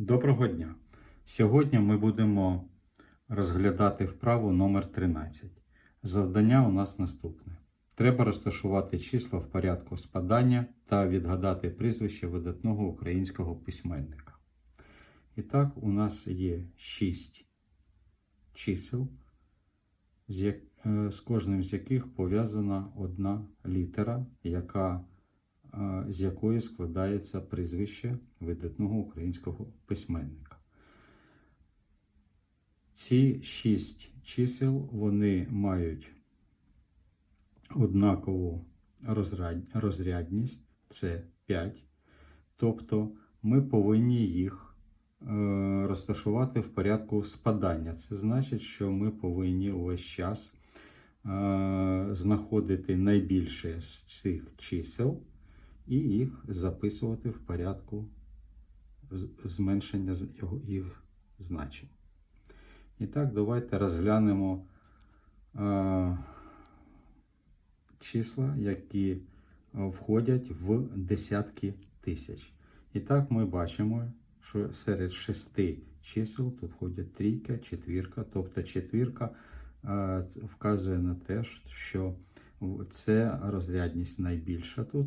Доброго дня! Сьогодні ми будемо розглядати вправу номер 13. Завдання у нас наступне. Треба розташувати числа в порядку спадання та відгадати прізвище видатного українського письменника. І так, у нас є 6 чисел, е, з кожним з яких пов'язана одна літера, яка з якої складається прізвище видатного українського письменника. Ці шість чисел вони мають однакову розрядність це 5. Тобто ми повинні їх е, розташувати в порядку спадання. Це значить, що ми повинні увесь час е, знаходити найбільше з цих чисел і їх записувати в порядку зменшення їх значень. І так, давайте розглянемо е, числа, які е, входять в десятки тисяч. І так ми бачимо, що серед шести чисел тут входять трійка, четвірка, тобто четвірка е, вказує на те, що це розрядність найбільша тут.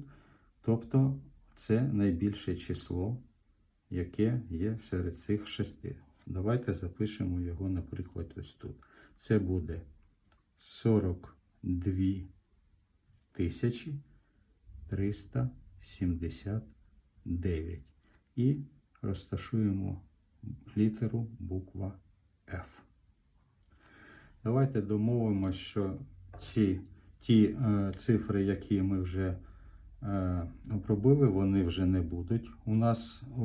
Тобто це найбільше число, яке є серед цих шести. Давайте запишемо його, наприклад, ось тут. Це буде 42 тисячі 379. І розташуємо літеру буква F. Давайте домовимося, що ці ті е, цифри, які ми вже обробили, вони вже не будуть у нас е,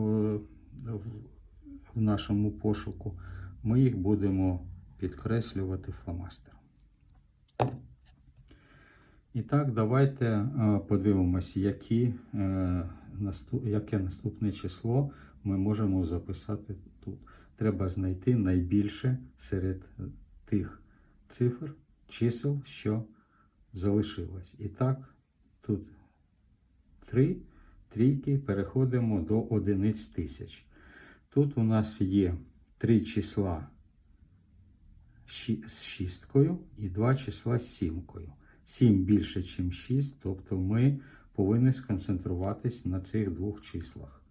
в, нашому пошуку. Ми їх будемо підкреслювати фломастером. І так, давайте е, подивимось, які, е, яке наступне число ми можемо записати тут. Треба знайти найбільше серед тих цифр, чисел, що залишилось. І так, тут три трійки переходимо до одиниць тисяч. Тут у нас є три числа з шісткою і два числа з сімкою. 7 більше, ніж 6, тобто ми повинні сконцентруватись на цих двох числах.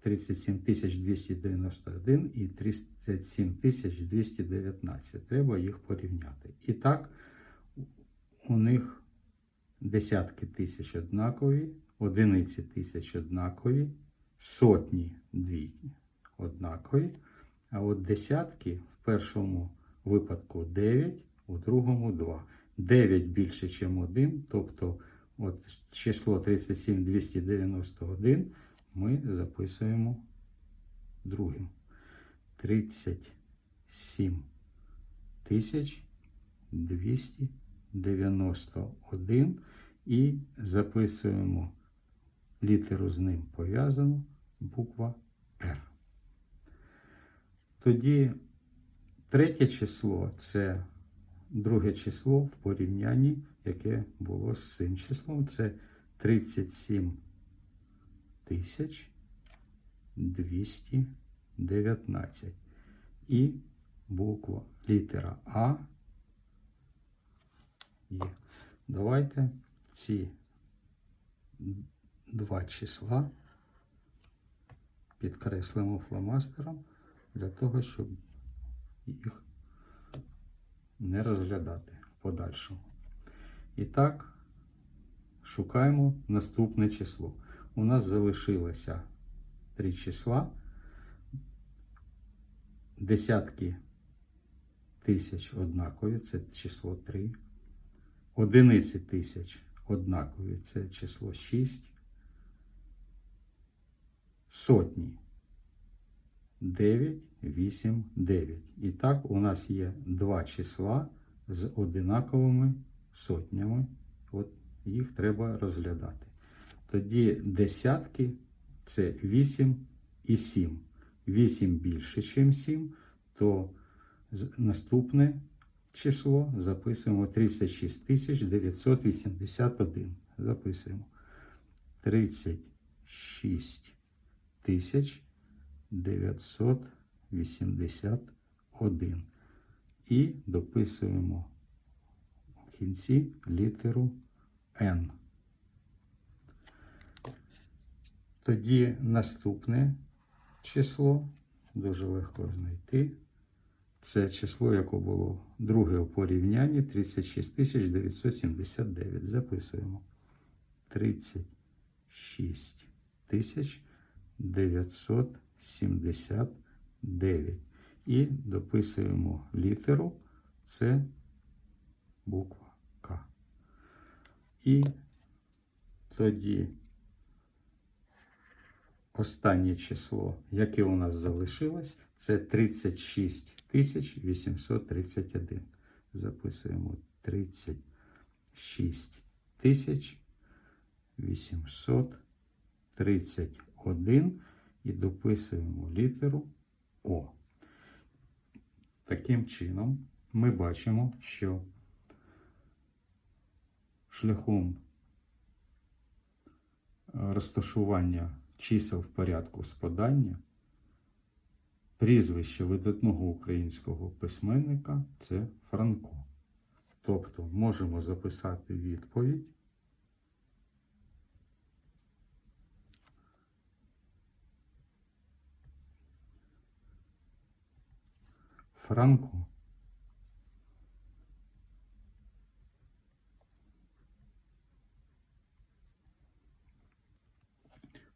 37 291 і 37 219. Треба їх порівняти. І так, у них десятки тисяч однакові, одиниці тисяч однакові, сотні двійки однакові. А от десятки в першому випадку 9, у другому 2. 9 більше, ніж 1, тобто от число 37291 ми записуємо другим. 37 тисяч 291 і записуємо літеру з ним пов'язану буква R. Тоді третє число це друге число в порівнянні, яке було з цим числом. Це 37 тисяч 219. І буква літера А є. Давайте ці два числа підкреслимо фломастером для того, щоб їх не розглядати в подальшому. І так, шукаємо наступне число. У нас залишилося три числа, десятки тисяч однакові, це число 3. Одиниці тисяч однакові, це число 6. Сотні 9, 8, 9. І так у нас є два числа з одинаковими сотнями. От їх треба розглядати. Тоді десятки це 8 і 7. 8 більше, ніж 7, то наступне число записуємо 36 981. Записуємо 36 тисяч 981. І дописуємо в кінці літеру N. Тоді наступне число дуже легко знайти. Це число, яке було друге у порівнянні 36 979. Записуємо 36 979. І дописуємо літеру. Це буква К. І тоді останнє число, яке у нас залишилось, це 36 831. Записуємо 36 831 і дописуємо літеру О. Таким чином, ми бачимо, що шляхом е, розташування чисел в порядку спадання прізвище видатного українського письменника це Франко. Тобто можемо записати відповідь. Франко.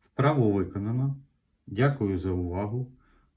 Вправо виконано. Дякую за увагу.